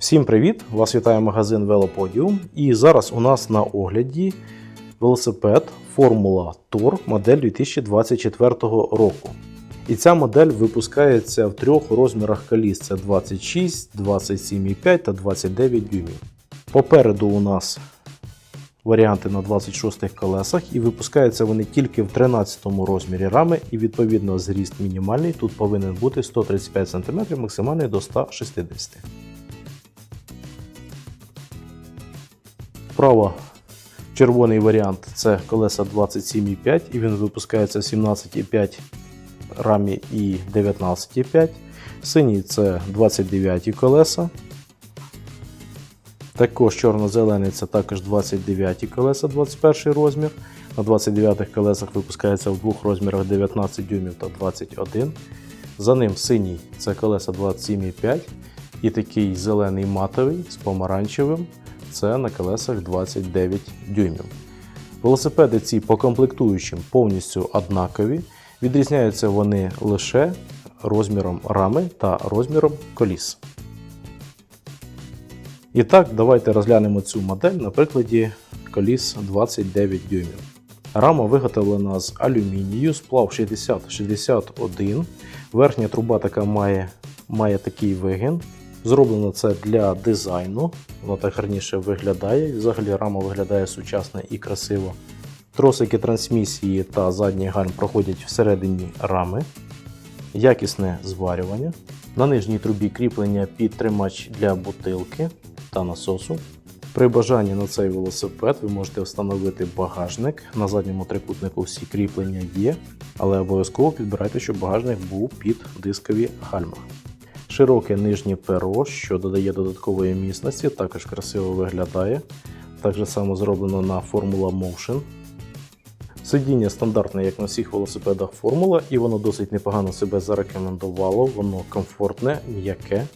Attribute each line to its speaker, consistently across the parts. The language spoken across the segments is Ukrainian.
Speaker 1: Всім привіт! Вас вітає магазин Велоподіум. І зараз у нас на огляді велосипед Формула Tour модель 2024 року. І ця модель випускається в трьох розмірах коліс: це 26, 27,5 та 29 дюймів. Попереду у нас варіанти на 26 колесах, і випускаються вони тільки в 13 розмірі рами, і відповідно зріст мінімальний тут повинен бути 135 см, максимальний до 160 Справа червоний варіант це колеса 27,5 і він випускається 17,5 рамі і 19,5. Синій це 29 колеса. Також чорно-зелений це також 29 колеса, 21 розмір. На 29 колесах випускається в двох розмірах 19 дюймів та 21. За ним синій це колеса 27,5 і такий зелений матовий з помаранчевим це на колесах 29 дюймів. Велосипеди ці по комплектуючим повністю однакові. Відрізняються вони лише розміром рами та розміром коліс. І так, давайте розглянемо цю модель на прикладі коліс 29 дюймів. Рама виготовлена з алюмінію, сплав 60-61. Верхня труба така має, має такий вигін. Зроблено це для дизайну, воно так гарніше виглядає. Взагалі рама виглядає сучасно і красиво. Тросики трансмісії та задній гальм проходять всередині рами. Якісне зварювання. На нижній трубі кріплення під тримач для бутилки та насосу. При бажанні на цей велосипед ви можете встановити багажник. На задньому трикутнику всі кріплення є, але обов'язково підбирайте, щоб багажник був під дискові гальма. Широке нижнє перо, що додає додаткової міцності, також красиво виглядає. Так же само зроблено на Formula Motion. Сидіння стандартне, як на всіх велосипедах Формула, і воно досить непогано себе зарекомендувало. Воно комфортне, м'яке,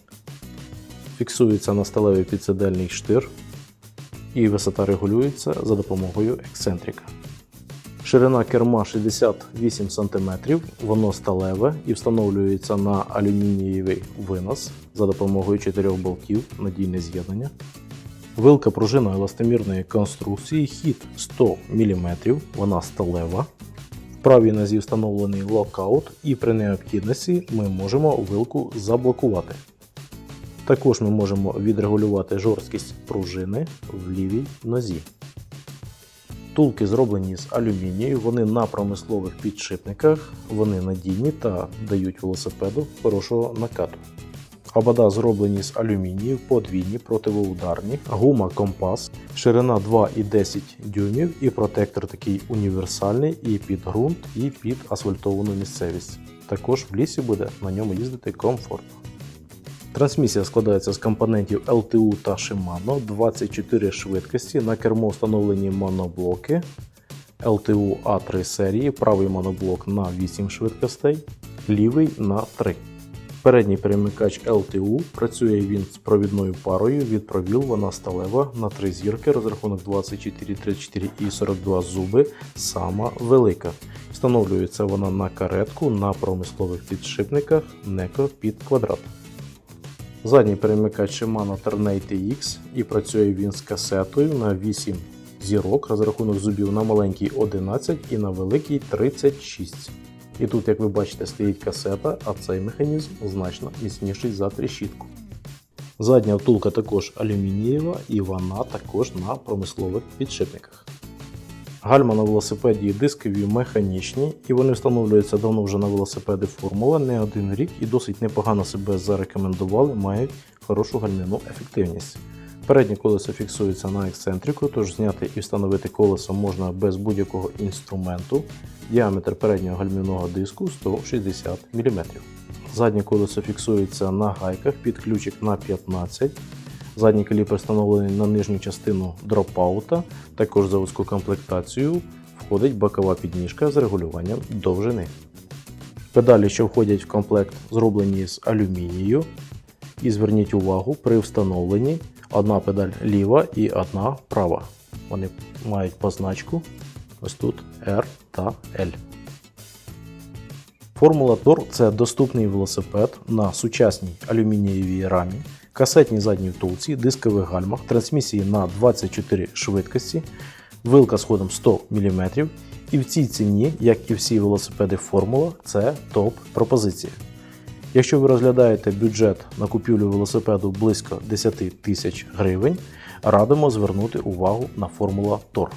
Speaker 1: фіксується на сталевий підсидельний штир, і висота регулюється за допомогою ексцентрика. Ширина керма 68 см, воно сталеве і встановлюється на алюмінієвий винос за допомогою 4 болтів, надійне з'єднання. Вилка пружина еластомірної конструкції, хід 100 мм, вона сталева. В правій нозі встановлений локаут, і при необхідності ми можемо вилку заблокувати. Також ми можемо відрегулювати жорсткість пружини в лівій нозі. Втулки зроблені з алюмінію, вони на промислових підшипниках, вони надійні та дають велосипеду хорошого накату. Обода зроблені з алюмінію, подвійні, противоударні, гума компас, ширина 2,10 дюймів і протектор такий універсальний і під ґрунт, і під асфальтовану місцевість. Також в лісі буде на ньому їздити комфортно. Трансмісія складається з компонентів LTU та Shimano, 24 швидкості, на кермо встановлені моноблоки LTU A3 серії, правий моноблок на 8 швидкостей, лівий на 3. Передній перемикач LTU працює він з провідною парою від провіл, вона сталева на 3 зірки, розрахунок 24, 34 і 42 зуби, сама велика. Встановлюється вона на каретку на промислових підшипниках NECO під квадрат. Задній перемикач Shimano Ternate TX і працює він з касетою на 8 зірок, розрахунок зубів на маленький 11 і на великий 36. І тут, як ви бачите, стоїть касета, а цей механізм значно міцніший за тріщітку. Задня втулка також алюмінієва і вона також на промислових підшипниках. Гальма на велосипеді дискові механічні, і вони встановлюються давно вже на велосипеди Формула не один рік і досить непогано себе зарекомендували, мають хорошу гальмівну ефективність. Переднє колесо фіксується на ексцентрику, тож зняти і встановити колесо можна без будь-якого інструменту. Діаметр переднього гальмівного диску 160 мм. Заднє колесо фіксується на гайках під ключик на 15 Задній каліпер встановлений на нижню частину дропаута, також за вузьку комплектацію входить бокова підніжка з регулюванням довжини. Педалі, що входять в комплект, зроблені з алюмінію. І зверніть увагу, при встановленні одна педаль ліва і одна права. Вони мають позначку ось тут R та L. Формула Тор це доступний велосипед на сучасній алюмінієвій рамі касетній задній втулці, дискових гальмах, трансмісії на 24 швидкості, вилка з ходом 100 мм. І в цій ціні, як і всі велосипеди Формула, це топ-пропозиція. Якщо ви розглядаєте бюджет на купівлю велосипеду близько 10 тисяч гривень, радимо звернути увагу на Формула Тор.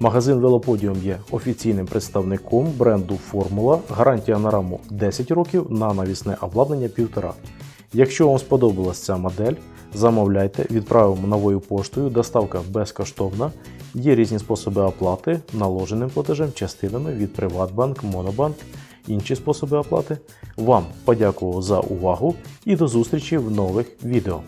Speaker 1: Магазин Велоподіум є офіційним представником бренду Формула. Гарантія на раму 10 років, на навісне обладнання 1,5. Якщо вам сподобалась ця модель, замовляйте, відправимо новою поштою, доставка безкоштовна. Є різні способи оплати наложеним платежем, частинами від Приватбанк, Монобанк, інші способи оплати. Вам подякував за увагу і до зустрічі в нових відео.